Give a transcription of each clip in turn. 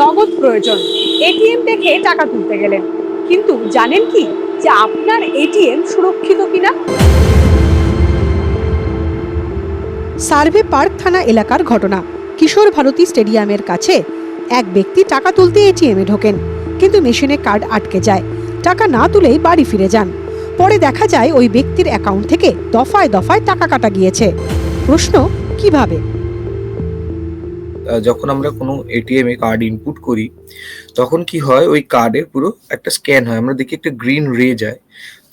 নগদ প্রয়োজন। এটিএম দেখে টাকা তুলতে গেলেন। কিন্তু জানেন কি যে আপনার এটিএম সুরক্ষিত কিনা? সার্ভে পার্ক থানা এলাকার ঘটনা। কিশোর ভারতী স্টেডিয়ামের কাছে এক ব্যক্তি টাকা তুলতে এটিএমে ঢোকেন, কিন্তু মেশিনে কার্ড আটকে যায়। টাকা না তুলেই বাড়ি ফিরে যান। পরে দেখা যায় ওই ব্যক্তির অ্যাকাউন্ট থেকে দফায় দফায় টাকা কাটা গিয়েছে। প্রশ্ন, কীভাবে? যখন আমরা কোনো এটিএম এ কার্ড ইনপুট করি, তখন কি হয়, ওই কার্ডের পুরো একটা স্ক্যান হয়। আমরা দেখি একটা গ্রিন রে যায়।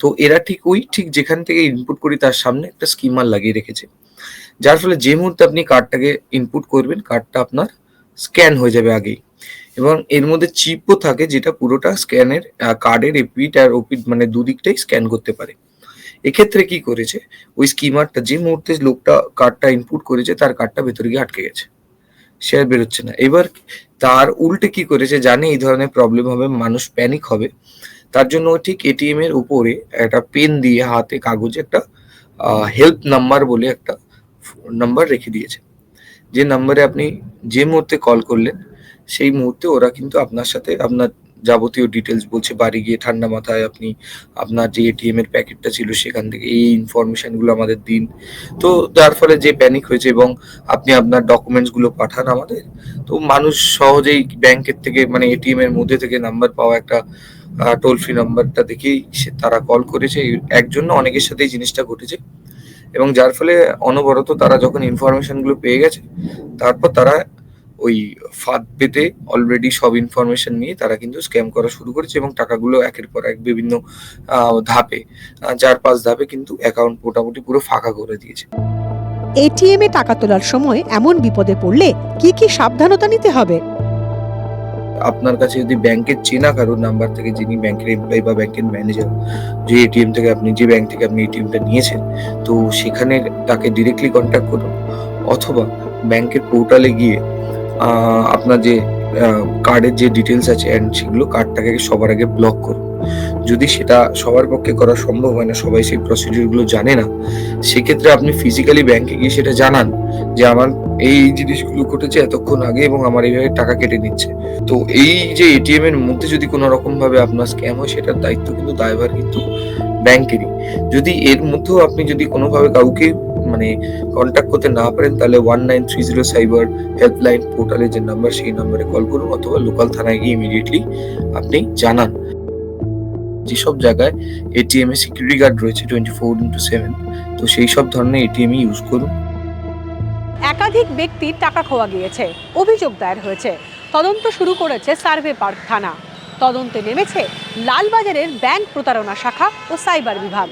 তো এরা ঠিক ওই, ঠিক যেখান থেকে ইনপুট করি, তার সামনে একটা স্কিমার লাগিয়ে রেখেছে। যার ফলে যে মুহূর্তে আপনি কার্ডটাকে ইনপুট করবেন কার্ডটা আপনার স্ক্যান হয়ে যাবে আগেই। এবং এর মধ্যে চিপও থাকে, যেটা পুরোটা স্ক্যানের কার্ডের এপিট আর ওপিট মানে দুদিকটাই স্ক্যান করতে পারে। এক্ষেত্রে কি করেছে? ওই স্কিমারটা যে মুহূর্তে লোকটা কার্ডটা ইনপুট করেছে, তার কার্ডটা ভেতরে গিয়ে আটকে গেছে। আর বেরোচ্ছে না। এবার তার উল্টে কি করেছে, জানে এই ধরনের প্রবলেম হবে, মানুষ প্যানিক হবে। তার জন্য ঠিক এটিএম এর উপরে একটা পেন দিয়ে হাতে কাগজে একটা হেল্প নাম্বার বলে একটা নাম্বার রেখে দিয়েছে। যে নাম্বারে আপনি যে মুহূর্তে কল করলেন, সেই মুহূর্তে ওরা কিন্তু আপনার সাথে, আপনার যাবতীয় ডিটেলস বলছে, বাড়ি গিয়ে ঠান্ডা মাথায় আপনি আপনার যে এটিএম এর প্যাকেটটা ছিল সেখান থেকে এই ইনফরমেশনগুলো আমাদের দিন। তো যার ফলে যে প্যানিক হয়েছে এবং আপনি আপনার ডকুমেন্টসগুলো পাঠান আমাদের, তো মানুষ সহজেই ব্যাংকের থেকে মানে এটিএম এর মধ্যে থেকে নাম্বার পাওয়া একটা টোল ফ্রি নাম্বারটা দেখেই সে তারা কল করেছে। একজন অনেকের সাথে এই জিনিসটা ঘটেছে এবং যার ফলে অনবরত তারা যখন ইনফরমেশনগুলো পেয়ে গেছে, তারপর তারা ওই ফাঁদ পেতে অলরেডি সব ইনফরমেশন নিয়ে তারা কিন্তু স্ক্যাম করা শুরু করেছে এবং টাকাগুলো একের পর এক বিভিন্ন ধাপে চার পাঁচ ধাপে কিন্তু অ্যাকাউন্ট মোটামুটি পুরো ফাঁকা করে দিয়েছে। এটিএম এ টাকা তোলার সময় এমন বিপদে পড়লে কি কি সাবধানতা নিতে হবে? আপনার কাছে যদি ব্যাংকের চেনা কারোর নাম্বার থেকে যিনি ব্যাংকের এমপ্লয়ি বা ব্যাংকের ম্যানেজার যে এটিএম থেকে আপনি যে ব্যাংক থেকে আপনি এটিএমটা নিয়েছেন তো সেখানে তাকে ডিরেক্টলি কন্ট্যাক্ট করুন। অথবা ব্যাংকের পোর্টালে গিয়ে আপনার যে কার্ডের যে ডিটেলস আছে অ্যান্ড সেগুলো কার্ডটাকে সবার আগে ব্লক করুন। যদি সেটা সবার পক্ষে করা সম্ভব হয় না, সবাই সেই প্রসিডিউরগুলো জানে না, সেক্ষেত্রে আপনি ফিজিক্যালি ব্যাংকে গিয়ে সেটা জানান যে, আমার এই জিনিসগুলো ঘটেছে এতক্ষণ আগে এবং আমার এইভাবে টাকা কেটে নিচ্ছে। তো এই যে এটিএম এর মধ্যে যদি কোনো রকম ভাবে আপনার স্ক্যাম হয়, সেটার দায়িত্ব কিন্তু দায়ভার কিন্তু ব্যাংকেরই যদি এর মধ্যেও আপনি যদি কোনোভাবে কাউকে মানে কন্ট্যাক্ট করতে না পারেন, তাহলে one nine three zero cyber helpline পোর্টালে যে নাম্বার সেই নাম্বারে কল করুন অথবা লোকাল থানায় গিয়ে ইমিডিয়েটলি আপনি জানান। যেসব জায়গায় এটিএম এ সিকিউরিটি গার্ড রয়েছে টোয়েন্টি ফোর ইন্টু সেভেন তো সেই সব ধরনের এটিএম ইউজ করুন। একাধিক ব্যক্তির টাকা খোয়া গিয়েছে, অভিযোগ দায়ের হয়েছে। তদন্ত শুরু করেছে সার্ভে পার্ক থানা। তদন্তে নেমেছে লালবাজারের ব্যাংক প্রতারণা শাখা ও সাইবার বিভাগ।